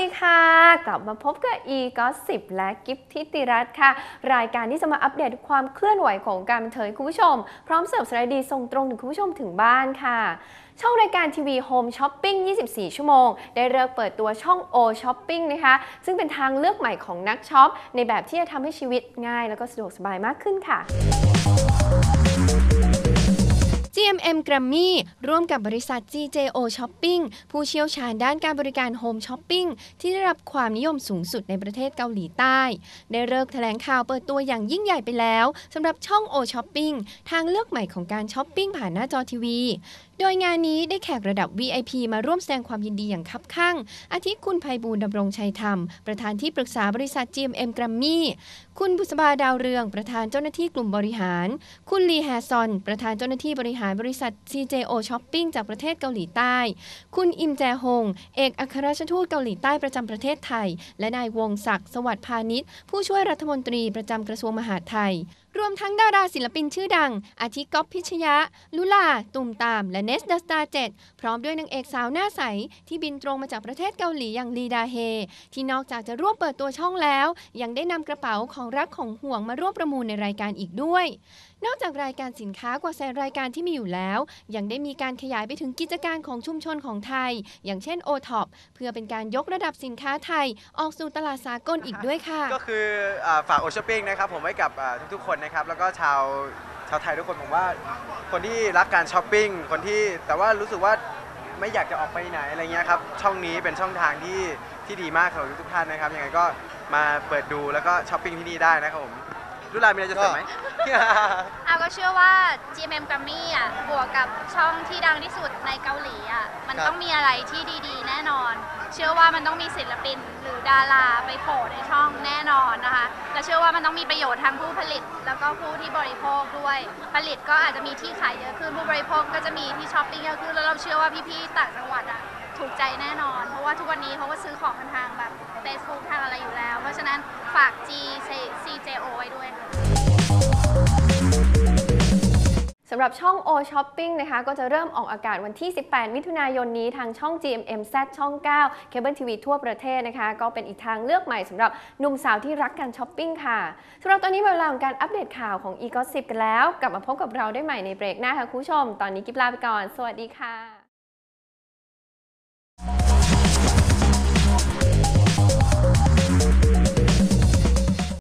ดีค่ะ กลับมาพบกับ e ก็สิบและกิฟทิติรัตน์ค่ะ รายการที่จะมาอัปเดตความเคลื่อนไหวของการบันเทิงคุณผู้ชม พร้อมเสิร์ฟสาระดีส่งตรงถึงคุณผู้ชมถึงบ้านค่ะ ช่องรายการทีวีโฮมช้อปปิ้ง24 ชั่วโมง ได้เลิกเปิดตัวช่อง O Shopping นะคะ ซึ่งเป็นทางเลือกใหม่ของนักช็อป ในแบบที่จะทำให้ชีวิตง่าย แล้วก็สะดวกสบายมากขึ้นค่ะ GMM Grammy ร่วมกับบริษัท GJO Shopping ผู้เชี่ยวชาญด้านการบริการโฮมช้อปปิ้งที่ได้รับความนิยมสูงสุดในประเทศเกาหลีใต้ ได้เลิกแถลงข่าวเปิดตัวอย่างยิ่งใหญ่ไปแล้วสำหรับช่อง O Shopping ทางเลือกใหม่ของการช้อปปิ้งผ่านหน้าจอทีวี โดยงานนี้ได้แขกระดับ VIP มาร่วมแสดงความยินดีอย่างคับข้างอาทิคุณภัยบูลย์ดำรงชัยธรรม ประธานที่ปรึกษาบริษัท GMM Grammy คุณบุษบาดาวเรือง ประธานเจ้าหน้าที่กลุ่มบริหาร คุณลีแฮซอน ประธานเจ้าหน้าที่บริหารบริษัท CJO Shopping จากประเทศเกาหลีใต้ คุณอิมแจฮง เอกอัครราชทูตเกาหลีใต้ประจำประเทศไทย และนายวงศักดิ์สวัสดิ์พาณิชย์ผู้ช่วยรัฐมนตรีประจำกระทรวงมหาดไทย รวมทั้งดาราศิลปินชื่อดัง อาทิก๊อฟพิชยะ ลุลา ตุมตาม และเนสดัสตาเจ็ดพร้อมด้วยนางเอกสาวหน้าใส ที่บินตรงมาจากประเทศเกาหลีอย่างลีดาเฮ ที่นอกจากจะร่วมเปิดตัวช่องแล้ว ยังได้นำกระเป๋าของรักของห่วงมาร่วมประมูลในรายการอีกด้วย นอกจากรายการสินค้ากว่าแสนรายการที่มีอยู่แล้ว ยังได้มีการขยายไปถึงกิจการของชุมชนของไทย อย่างเช่น o t o p เพื่อเป็นการยกระดับสินค้าไทย ออกสู่ตลาดสากลอีกด้วยค่ะ ก็คือฝากโอชปิ้งนะครับผมไว้กับทุกๆคนนะครับแล้วก็ชาวชาวไทยทุกคนผมว่า คนที่รักการช้อปปิ้งคนที่แต่ว่ารู้สึกว่าไม่อยากจะออกไปไหนอะไรเงี้ยครับช่องนี้เป็นช่องทางที่ที่ดีมากสำหรับทุกท่านนะครับยังไงก็มาเปิดดูแล้วก็ช้อปปิ้งที่นี่ได้นะครับผม รุลามีอะไรจะเสริมไหม อาก็เชื่อว่า GMM Grammy อะบวกกับช่องที่ดังที่สุดในเกาหลีอะมันครับ ต้องมีอะไรที่ดีๆ แน่นอน เชื่อว่ามันต้องมีศิลปินหรือดาราไปโผล่ในช่องแน่นอนนะคะและเชื่อว่ามันต้องมีประโยชน์ทั้งผู้ผลิต แล้วก็ผู้ที่บริโภคด้วย ผลิตก็อาจจะมีที่ขายเยอะขึ้นผู้บริโภคก็จะมีที่ช้อปปิ้งเยอะขึ้นแล้วเราเชื่อว่าพี่ๆต่างจังหวัดอะถูกใจแน่นอน เพราะว่าทุกวันนี้เขาก็ซื้อของกันทางแบบ Facebook ทางอะไรอยู่แล้ว เพราะฉะนั้นฝาก G C ำหรับช่อง O Shopping นะคะ ก็จะเริ่มออกอากาศวันที่ 18 มิถุนายนนี้ทางช่อง GMM Z ช่อง 9 เคเบิลทีวีทั่วประเทศนะคะ ก็เป็นอีกทางเลือกใหม่สำหรับหนุ่มสาวที่รักการช้อปปิ้งค่ะสำหรับตอนนี้เวลาของการอัปเดตข่าวของ e g o s i p กันแล้ว กลับมาพบกับเราได้ใหม่ในเบรกหน้าค่ะคุณผู้ชม ตอนนี้กิบลาไปก่อน สวัสดีค่ะ